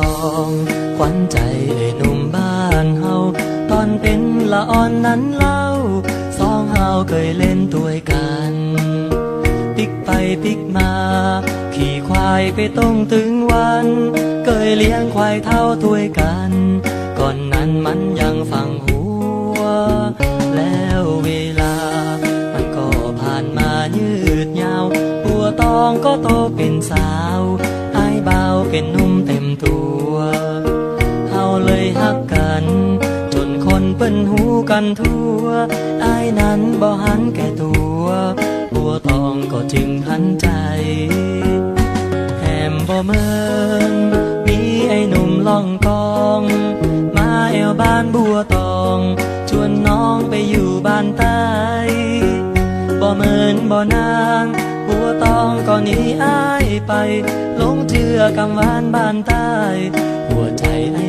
ตองขวัญใจไอ้หนุ่มบ้านเฮาตอนเป็นละอ่อนนั้นเล่าสองเฮาเคยเล่นตัวยกัน ปิกไปปิกมา ขี่ควายไปตรงถึงวัน เคยเลี้ยงควายเท่าตัวยกัน ก่อนนั้นมันยังฟังหัว แล้วเวลา มันก็ผ่านมายืดยาว ปัวตองก็โตเป็นสาวอายเบาเป็นหนุ่มเต็ม ตัวเฮาเลยฮักกัน จนคนเปิ้นหูกันทั่วอายนั้นบ่หันแก่ตัวปัวตองก็จึงหันใจแหมบ่เมินมีไอ้หนุ่มล่องกอง มาแอวบ้านบัวตอง ชวนน้องไปอยู่บ้านใต้บ่เมินบ่นางบัวตองก็หนีอ้ายไป อกำวานบ้านใต้ หัวใจไอ